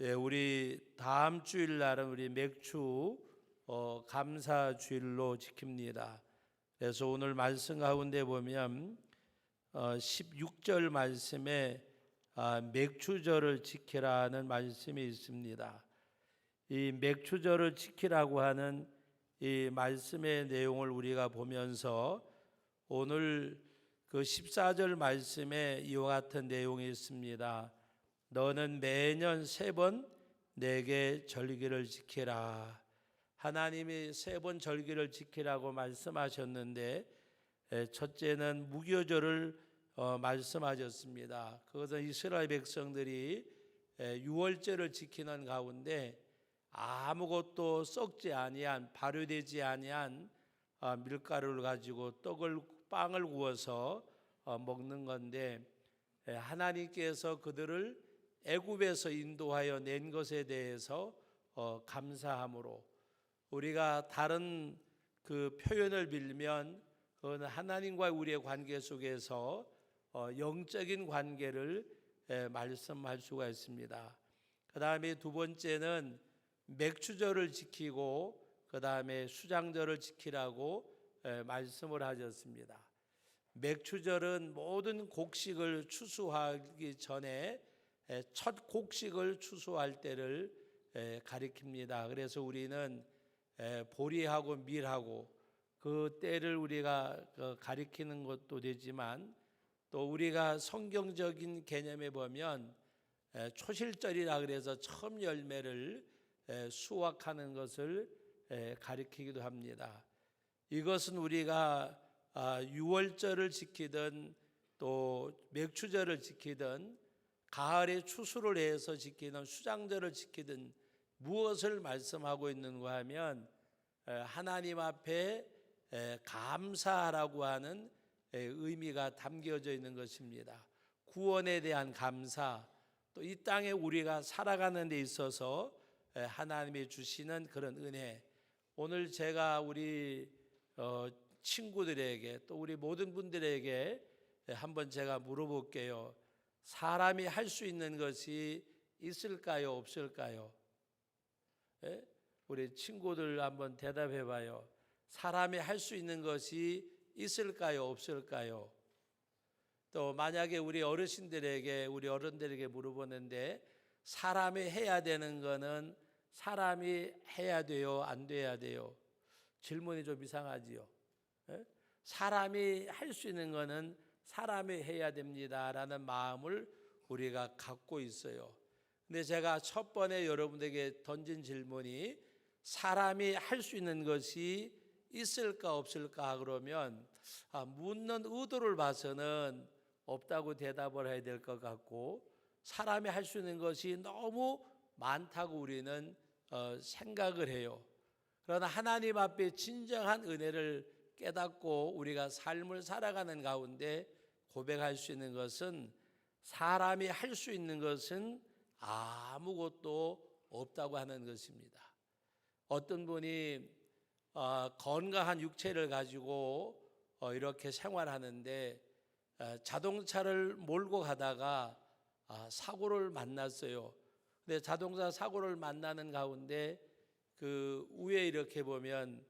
예, 우리 다음 주일 날은 우리 맥주 어, 감사 주일로 지킵니다. 그래서 오늘 말씀 가운데 보면 어, 16절 말씀에 아, 맥주절을 지키라는 말씀이 있습니다. 이 맥주절을 지키라고 하는 이 말씀의 내용을 우리가 보면서 오늘 그 14절 말씀에 이와 같은 내용이 있습니다. 너는 매년 세 번 내게 절기를 지키라. 하나님이 세 번 절기를 지키라고 말씀하셨는데 에, 첫째는 무교절을 어, 말씀하셨습니다. 그것은 이스라엘 백성들이 에, 유월절을 지키는 가운데 아무것도 썩지 아니한 발효되지 아니한 아, 밀가루를 가지고 떡을 빵을 구워서 어, 먹는 건데 에, 하나님께서 그들을 애굽에서 인도하여 낸 것에 대해서 어, 감사함으로 우리가 다른 그 표현을 빌면 그건 하나님과 우리의 관계 속에서 어, 영적인 관계를 에, 말씀할 수가 있습니다. 그 다음에 두 번째는 맥주절을 지키고 그 다음에 수장절을 지키라고 에, 말씀을 하셨습니다. 맥주절은 모든 곡식을 추수하기 전에 에, 첫 곡식을 추수할 때를 에, 가리킵니다. 그래서 우리는 에, 보리하고 밀하고 그 때를 우리가 그 가리키는 것도 되지만 또 우리가 성경적인 개념에 보면 에, 초실절이라 그래서 처음 열매를 에, 수확하는 것을 에, 가리키기도 합니다. 이것은 우리가 아, 유월절을 지키든 또 맥주절을 지키든 가을에 추수를 해서 지키는 수장절을 지키든 무엇을 말씀하고 있는가 하면 에, 하나님 앞에 에, 감사하라고 하는 에, 의미가 담겨져 있는 것입니다. 구원에 대한 감사, 또 이 땅에 우리가 살아가는 데 있어서 에, 하나님이 주시는 그런 은혜. 오늘 제가 우리 어, 친구들에게 또 우리 모든 분들에게 에, 한번 제가 물어볼게요. 사람이 할 수 있는 것이 있을까요, 없을까요? 예? 우리 친구들 한번 대답해 봐요. 사람이 할 수 있는 것이 있을까요, 없을까요? 또 만약에 우리 어르신들에게 우리 어른들에게 물어보는데 사람이 해야 되는 거는 사람이 해야 돼요, 안 돼야 돼요? 질문이 좀 이상하지요. 예? 사람이 할 수 있는 거는 사람이 해야 됩니다라는 마음을 우리가 갖고 있어요. 근데 제가 첫 번에 여러분에게 던진 질문이 사람이 할 수 있는 것이 있을까 없을까 그러면 아, 묻는 의도를 봐서는 없다고 대답을 해야 될 것 같고 사람이 할 수 있는 것이 너무 많다고 우리는 어, 생각을 해요. 그러나 하나님 앞에 진정한 은혜를 깨닫고 우리가 삶을 살아가는 가운데 고백할 수 있는 것은 사람이 할 수 있는 것은 아무것도 없다고 하는 것입니다. 어떤 분이 어, 건강한 육체를 가지고 어, 이렇게 생활하는데 어, 자동차를 몰고 가다가 아, 사고를 만났어요. 근데 자동차 사고를 만나는 가운데 그 위에 이렇게 보면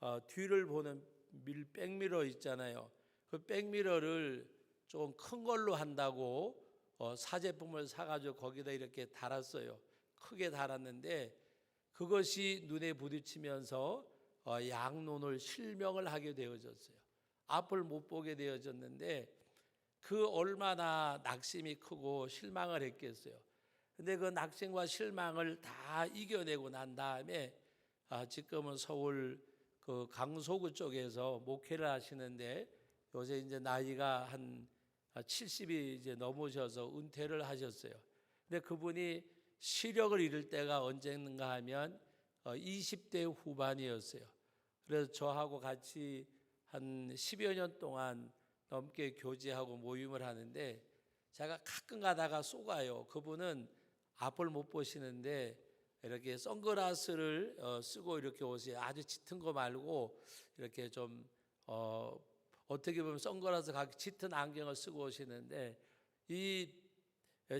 어, 뒤를 보는 밀 백미러 있잖아요. 그 백미러를 좀큰 걸로 한다고 어, 사제품을 사가지고 거기다 이렇게 달았어요. 크게 달았는데 그것이 눈에 부딪히면서 어, 양눈을 실명을 하게 되어졌어요. 앞을 못 보게 되어졌는데 그 얼마나 낙심이 크고 실망을 했겠어요. 근데 그 낙심과 실망을 다 이겨내고 난 다음에 아, 지금은 서울 그 강서구 쪽에서 목회를 하시는데 요새 이제 나이가 한 70이 이제 넘으셔서 은퇴를 하셨어요. 근데 그분이 시력을 잃을 때가 언제인가 하면 20대 후반이었어요. 그래서 저하고 같이 한 10여 년 동안 넘게 교제하고 모임을 하는데 제가 가끔 가다가 쏘가요. 그분은 앞을 못 보시는데 이렇게 선글라스를 어, 쓰고 이렇게 오세요. 아주 짙은 거 말고 이렇게 좀 어, 어떻게 보면 선글라스 각 짙은 안경을 쓰고 오시는데 이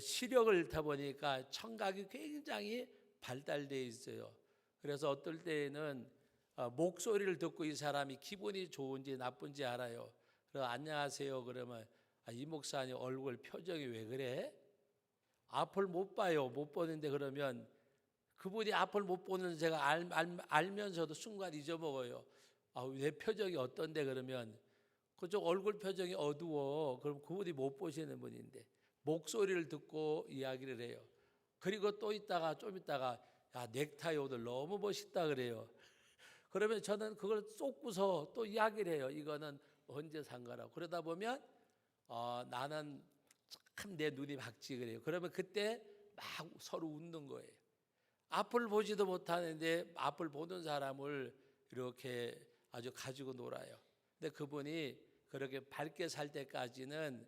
시력을 타 보니까 청각이 굉장히 발달돼 있어요. 그래서 어떨 때에는 어, 목소리를 듣고 이 사람이 기분이 좋은지 나쁜지 알아요. 그래서 안녕하세요 그러면 아, 이 목사님 얼굴 표정이 왜 그래? 앞을 못 봐요. 못 보는데 그러면 그분이 앞을 못 보는 제가 알, 알, 면서도 순간 잊어먹어요. 아, 내 표정이 어떤데 그러면 그쪽 얼굴 표정이 어두워. 그럼 그분이 못 보시는 분인데 목소리를 듣고 이야기를 해요. 그리고 또 있다가 좀 있다가 야 넥타이 오늘 너무 멋있다 그래요. 그러면 저는 그걸 쏟고서 또 이야기를 해요. 이거는 언제 산 거라고. 그러다 보면 어, 나는 참 내 눈이 박지 그래요. 그러면 그때 막 서로 웃는 거예요. 앞을 보지도 못하는데 앞을 보는 사람을 이렇게 아주 가지고 놀아요. 근데 그분이 그렇게 밝게 살 때까지는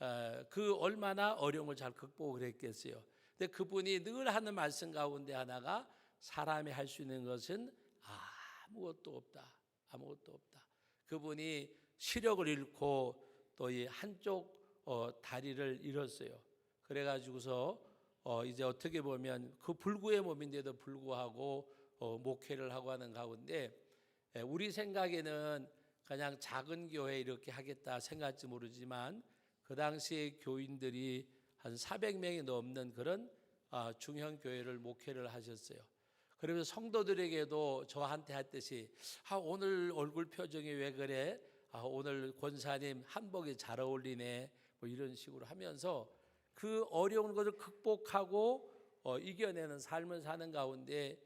어, 그 얼마나 어려움을 잘 극복을 했겠어요. 근데 그분이 늘 하는 말씀 가운데 하나가 사람이 할 수 있는 것은 아무것도 없다. 아무것도 없다. 그분이 시력을 잃고 또 이 한쪽 어, 다리를 잃었어요. 그래가지고서 어, 이제 어떻게 보면 그 불구의 몸인데도 불구하고 어, 목회를 하고 하는 가운데 예, 우리 생각에는 그냥 작은 교회 이렇게 하겠다 생각할지 모르지만 그 당시에 교인들이 한 400명이 넘는 그런 아, 중형 교회를 목회를 하셨어요. 그러면서 성도들에게도 저한테 했듯이 아, 오늘 얼굴 표정이 왜 그래? 아, 오늘 권사님 한복이 잘 어울리네. 뭐 이런 식으로 하면서 그 어려운 것을 극복하고 어, 이겨내는 삶을 사는 가운데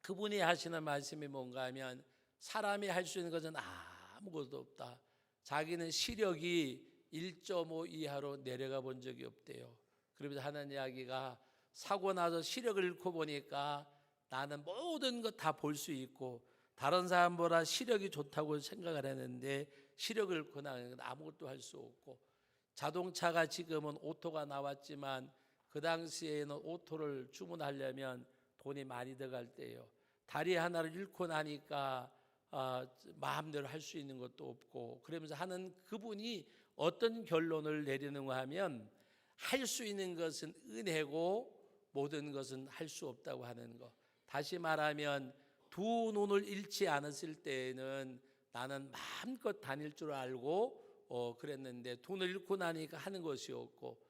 그분이 하시는 말씀이 뭔가 하면 사람이 할 수 있는 것은 아무것도 없다. 자기는 시력이 1.5 이하로 내려가 본 적이 없대요. 그러면서 하는 이야기가 사고 나서 시력을 잃고 보니까 나는 모든 것 다 볼 수 있고 다른 사람보다 시력이 좋다고 생각을 했는데 시력을 잃고 나는 아무것도 할 수 없고 자동차가 지금은 오토가 나왔지만 그 당시에는 오토를 주문하려면 돈이 많이 들어갈 때예요. 다리 하나를 잃고 나니까 아, 마음대로 할 수 있는 것도 없고 그러면서 하는 그분이 어떤 결론을 내리는가 하면 할 수 있는 것은 은혜고 모든 것은 할 수 없다고 하는 것. 다시 말하면 두 눈을 잃지 않았을 때에는 나는 마음껏 다닐 줄 알고 어, 그랬는데 돈을 잃고 나니까 하는 것이 없고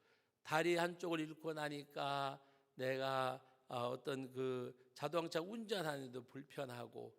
다리 한쪽을 잃고 나니까 내가 어, 어떤 그 자동차 운전하는데도 불편하고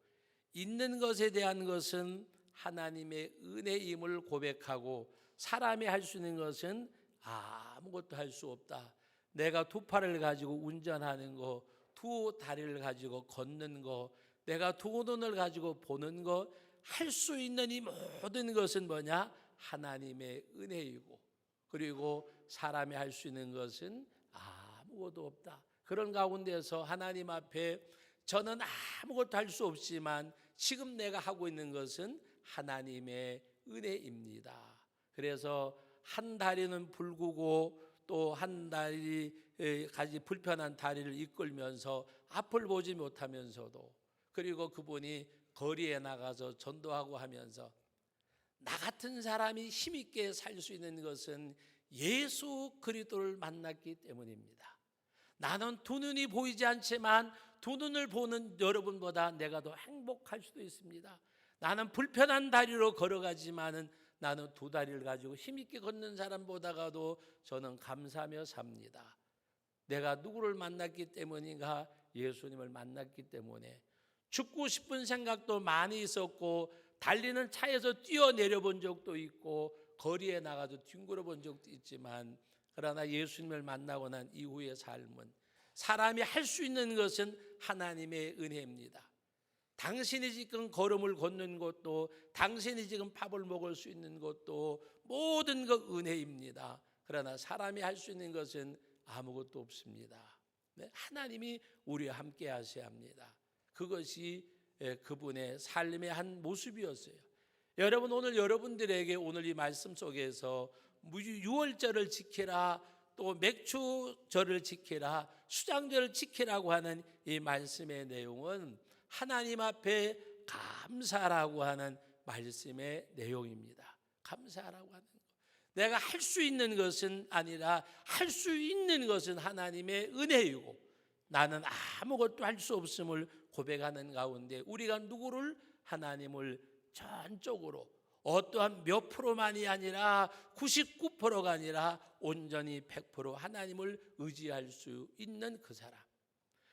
있는 것에 대한 것은 하나님의 은혜임을 고백하고 사람이 할 수 있는 것은 아무것도 할 수 없다. 내가 두 팔을 가지고 운전하는 거, 두 다리를 가지고 걷는 거, 내가 두 눈을 가지고 보는 거, 할 수 있는 이 모든 것은 뭐냐? 하나님의 은혜이고 그리고 사람이 할 수 있는 것은 아무것도 없다. 그런 가운데서 하나님 앞에 저는 아무것도 할 수 없지만 지금 내가 하고 있는 것은 하나님의 은혜입니다. 그래서 한 다리는 불구고 또 한 다리 가지 불편한 다리를 이끌면서 앞을 보지 못하면서도 그리고 그분이 거리에 나가서 전도하고 하면서 나 같은 사람이 힘있게 살 수 있는 것은 예수 그리스도를 만났기 때문입니다. 나는 두 눈이 보이지 않지만 두 눈을 보는 여러분보다 내가 더 행복할 수도 있습니다. 나는 불편한 다리로 걸어가지만은 나는 두 다리를 가지고 힘있게 걷는 사람보다가도 저는 감사하며 삽니다. 내가 누구를 만났기 때문인가? 예수님을 만났기 때문에 죽고 싶은 생각도 많이 있었고 달리는 차에서 뛰어내려 본 적도 있고 거리에 나가서 뒹굴어 본 적도 있지만 그러나 예수님을 만나고 난 이후의 삶은 사람이 할 수 있는 것은 하나님의 은혜입니다. 당신이 지금 걸음을 걷는 것도 당신이 지금 밥을 먹을 수 있는 것도 모든 것 은혜입니다. 그러나 사람이 할 수 있는 것은 아무것도 없습니다. 네? 하나님이 우리와 함께 하셔야 합니다. 그것이 예, 그분의 삶의 한 모습이었어요. 여러분 오늘 여러분들에게 오늘 이 말씀 속에서 유월절을 지키라 또 맥주절을 지키라 수장절을 지키라고 하는 이 말씀의 내용은 하나님 앞에 감사라고 하는 말씀의 내용입니다. 감사라고 하는 거. 내가 할 수 있는 것은 아니라 할 수 있는 것은 하나님의 은혜이고 나는 아무것도 할 수 없음을 고백하는 가운데 우리가 누구를 하나님을 전적으로 어떠한 몇 프로만이 아니라 99%가 아니라 온전히 100% 하나님을 의지할 수 있는 그 사람.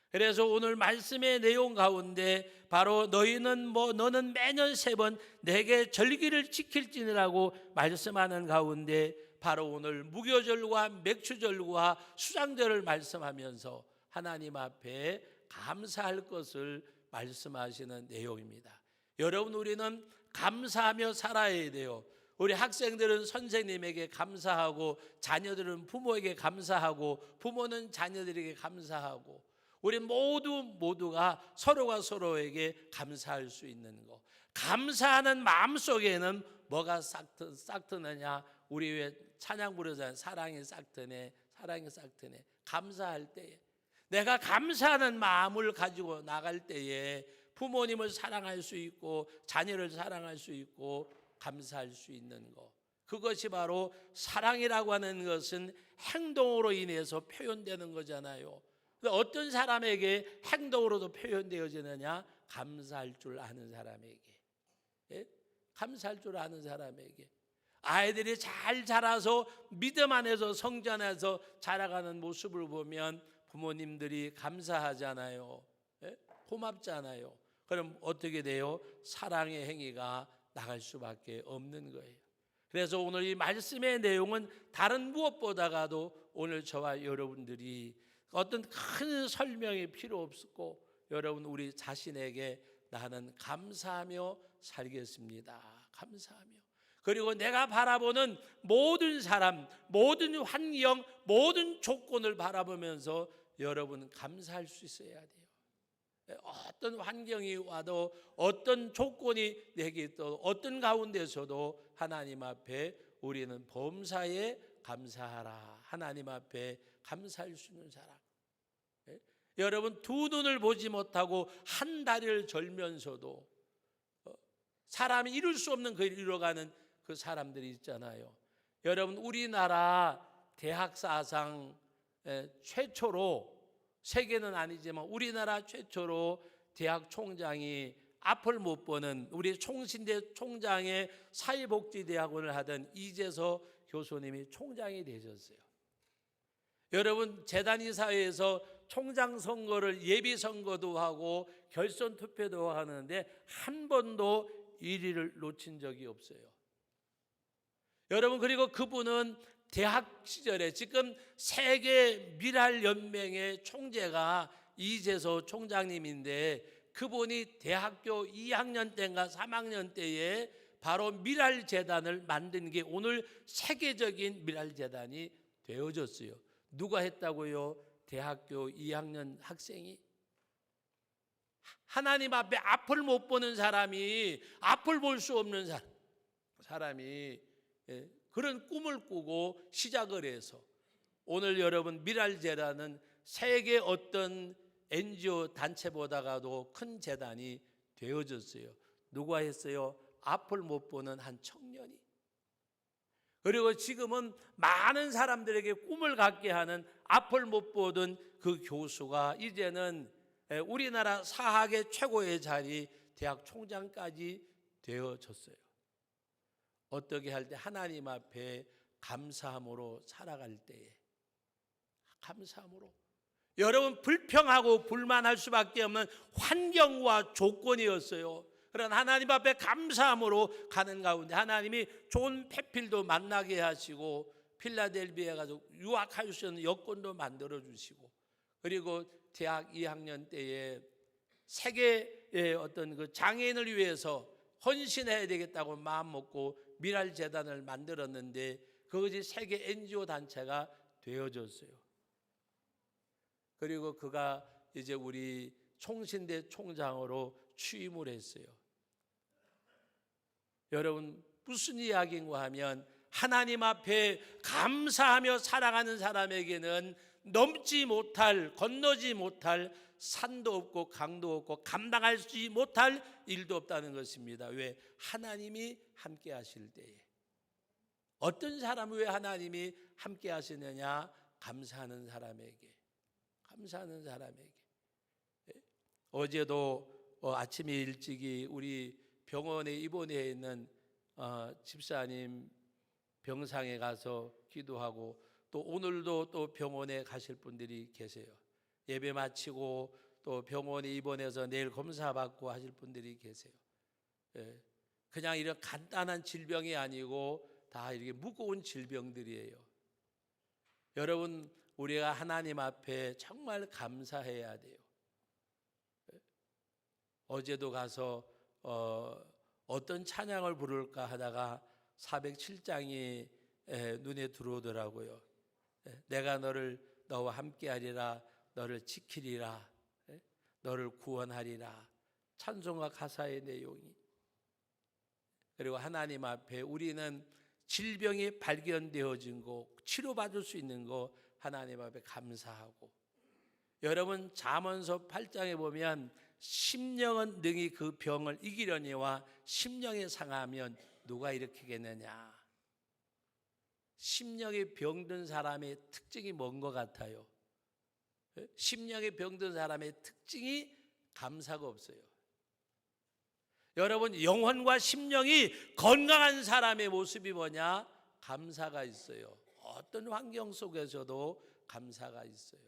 그래서 오늘 말씀의 내용 가운데 바로 너희는 뭐 너는 매년 세 번 내게 절기를 지킬지니라고 말씀하는 가운데 바로 오늘 무교절과 맥주절과 수장절을 말씀하면서 하나님 앞에 감사할 것을 말씀하시는 내용입니다. 여러분 우리는 감사하며 살아야 돼요. 우리 학생들은 선생님에게 감사하고 자녀들은 부모에게 감사하고 부모는 자녀들에게 감사하고 우리 모두 모두가 서로가 서로에게 감사할 수 있는 거. 감사하는 마음 속에는 뭐가 싹트, 싹트느냐? 우리 왜 찬양 부르잖아요. 사랑이 싹트네, 사랑이 싹트네. 감사할 때에 내가 감사하는 마음을 가지고 나갈 때에 부모님을 사랑할 수 있고 자녀를 사랑할 수 있고 감사할 수 있는 것. 그것이 바로 사랑이라고 하는 것은 행동으로 인해서 표현되는 거잖아요. 어떤 사람에게 행동으로도 표현되어지느냐? 감사할 줄 아는 사람에게. 예? 감사할 줄 아는 사람에게. 아이들이 잘 자라서 믿음 안에서 성전에서 자라가는 모습을 보면 부모님들이 감사하잖아요. 예? 고맙잖아요. 그럼 어떻게 돼요? 사랑의 행위가 나갈 수밖에 없는 거예요. 그래서 오늘 이 말씀의 내용은 다른 무엇보다가도 오늘 저와 여러분들이 어떤 큰 설명이 필요 없고 여러분 우리 자신에게 나는 감사하며 살겠습니다. 감사하며. 그리고 내가 바라보는 모든 사람, 모든 환경, 모든 조건을 바라보면서 여러분 감사할 수 있어야 돼요. 어떤 환경이 와도 어떤 조건이 내게 또 어떤 가운데서도 하나님 앞에 우리는 범사에 감사하라. 하나님 앞에 감사할 수 있는 사람. 예? 여러분 두 눈을 보지 못하고 한 다리를 절면서도 어, 사람이 이룰 수 없는 그 이뤄가는 그 사람들이 있잖아요. 여러분 우리나라 대학 사상 최초로 세계는 아니지만 우리나라 최초로 대학 총장이 앞을 못 보는 우리 총신대 총장의 사회복지대학원을 하던 이재서 교수님이 총장이 되셨어요. 여러분 재단이 사회에서 총장 선거를 예비 선거도 하고 결선 투표도 하는데 한 번도 1위를 놓친 적이 없어요. 여러분 그리고 그분은 대학 시절에 지금 세계 미랄 연맹의 총재가 이재서 총장님인데 그분이 대학교 2학년 때인가 3학년 때에 바로 미랄 재단을 만든 게 오늘 세계적인 미랄 재단이 되어졌어요. 누가 했다고요? 대학교 2학년 학생이 하나님 앞에 앞을 못 보는 사람이 앞을 볼 수 없는 사람, 사람이 예, 그런 꿈을 꾸고 시작을 해서 오늘 여러분 미랄재단은 세계 어떤 NGO 단체보다가도 큰 재단이 되어졌어요. 누가 했어요? 앞을 못 보는 한 청년이. 그리고 지금은 많은 사람들에게 꿈을 갖게 하는 앞을 못 보던 그 교수가 이제는 우리나라 사학의 최고의 자리 대학 총장까지 되어졌어요. 어떻게 할 때 하나님 앞에 감사함으로 살아갈 때에 감사함으로 여러분 불평하고 불만할 수밖에 없는 환경과 조건이었어요. 그런 하나님 앞에 감사함으로 가는 가운데 하나님이 좋은 페필도 만나게 하시고 필라델비아 가서 유학할 수 있는 여건도 만들어 주시고 그리고 대학 2학년 때에 세계의 어떤 그 장애인을 위해서 헌신해야 되겠다고 마음 먹고 미랄 재단을 만들었는데 그것이 세계 NGO 단체가 되어졌어요. 그리고 그가 이제 우리 총신대 총장으로 취임을 했어요. 여러분 무슨 이야기인가 하면 하나님 앞에 감사하며 살아가는 사람에게는 넘지 못할 건너지 못할 산도 없고 강도 없고 감당하지 못할 일도 없다는 것입니다. 왜 하나님이 함께 하실 때에 어떤 사람 왜 하나님이 함께 하시느냐? 감사하는 사람에게. 감사하는 사람에게. 예? 어제도 어, 아침에 일찍이 우리 병원에 입원해 있는 어, 집사님 병상에 가서 기도하고 또 오늘도 또 병원에 가실 분들이 계세요. 예배 마치고 또 병원에 입원해서 내일 검사 받고 하실 분들이 계세요. 예. 그냥 이런 간단한 질병이 아니고 다 이렇게 무거운 질병들이에요. 여러분 우리가 하나님 앞에 정말 감사해야 돼요. 예. 어제도 가서 어, 어떤 찬양을 부를까 하다가 407장이 눈에 들어오더라고요. 예. 내가 너를 너와 함께하리라, 너를 지키리라, 예. 너를 구원하리라. 찬송과 가사의 내용이 그리고 하나님 앞에 우리는 질병이 발견되어진 거, 치료받을 수 있는 거 하나님 앞에 감사하고 여러분 잠언서 8장에 보면 심령은 능히 그 병을 이기려니와 심령이 상하면 누가 일으키겠느냐? 심령에 병든 사람의 특징이 뭔 것 같아요? 예? 심령에 병든 사람의 특징이 감사가 없어요. 여러분 영혼과 심령이 건강한 사람의 모습이 뭐냐? 감사가 있어요. 어떤 환경 속에서도 감사가 있어요.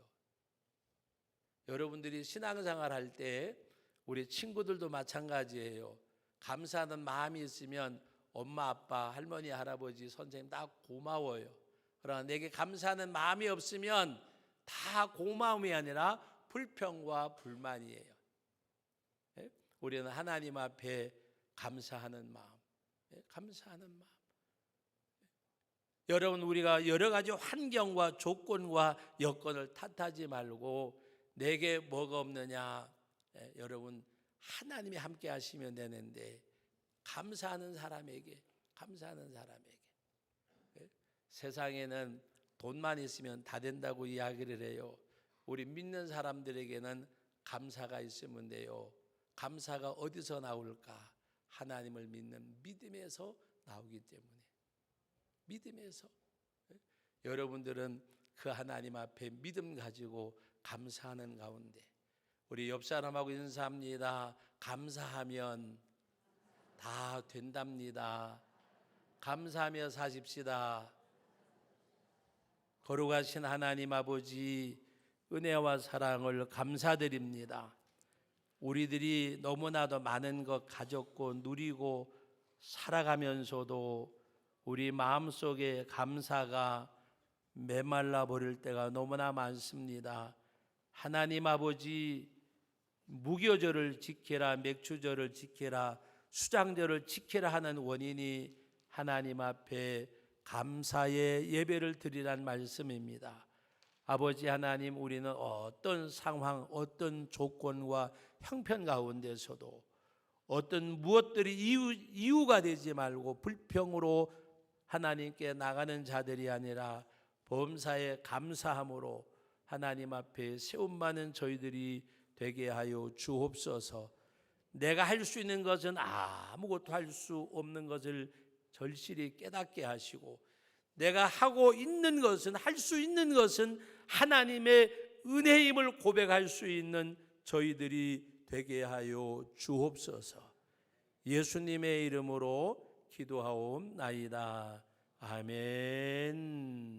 여러분들이 신앙생활 할 때 우리 친구들도 마찬가지예요. 감사하는 마음이 있으면 엄마, 아빠, 할머니, 할아버지, 선생님 다 고마워요. 그러나 내게 감사하는 마음이 없으면 다 고마움이 아니라 불평과 불만이에요. 예? 우리는 하나님 앞에 감사하는 마음, 예? 감사하는 마음. 여러분 우리가 여러 가지 환경과 조건과 여건을 탓하지 말고 내게 뭐가 없느냐 예, 여러분 하나님이 함께 하시면 되는데 감사하는 사람에게 감사하는 사람에게 예? 세상에는 돈만 있으면 다 된다고 이야기를 해요. 우리 믿는 사람들에게는 감사가 있으면 돼요. 감사가 어디서 나올까? 하나님을 믿는 믿음에서 나오기 때문에 믿음에서 예? 여러분들은 그 하나님 앞에 믿음 가지고 감사하는 가운데 우리 옆 사람하고 인사합니다. 감사하면 다 된답니다. 감사하며 사십시다. 거룩하신 하나님 아버지 은혜와 사랑을 감사드립니다. 우리들이 너무나도 많은 것 가졌고 누리고 살아가면서도 우리 마음속에 감사가 메말라 버릴 때가 너무나 많습니다. 하나님 아버지 무교절을 지켜라 맥주절을 지켜라 수장절을 지켜라 하는 원인이 하나님 앞에 감사의 예배를 드리란 말씀입니다. 아버지 하나님 우리는 어떤 상황 어떤 조건과 형편 가운데서도 어떤 무엇들이 이유, 이유가 되지 말고 불평으로 하나님께 나가는 자들이 아니라 범사에 감사함으로 하나님 앞에 세움 많은 저희들이 되게 하여 주옵소서. 내가 할 수 있는 것은 아무것도 할 수 없는 것을 절실히 깨닫게 하시고 내가 하고 있는 것은 할 수 있는 것은 하나님의 은혜임을 고백할 수 있는 저희들이 되게 하여 주옵소서. 예수님의 이름으로 기도하옵나이다. 아멘.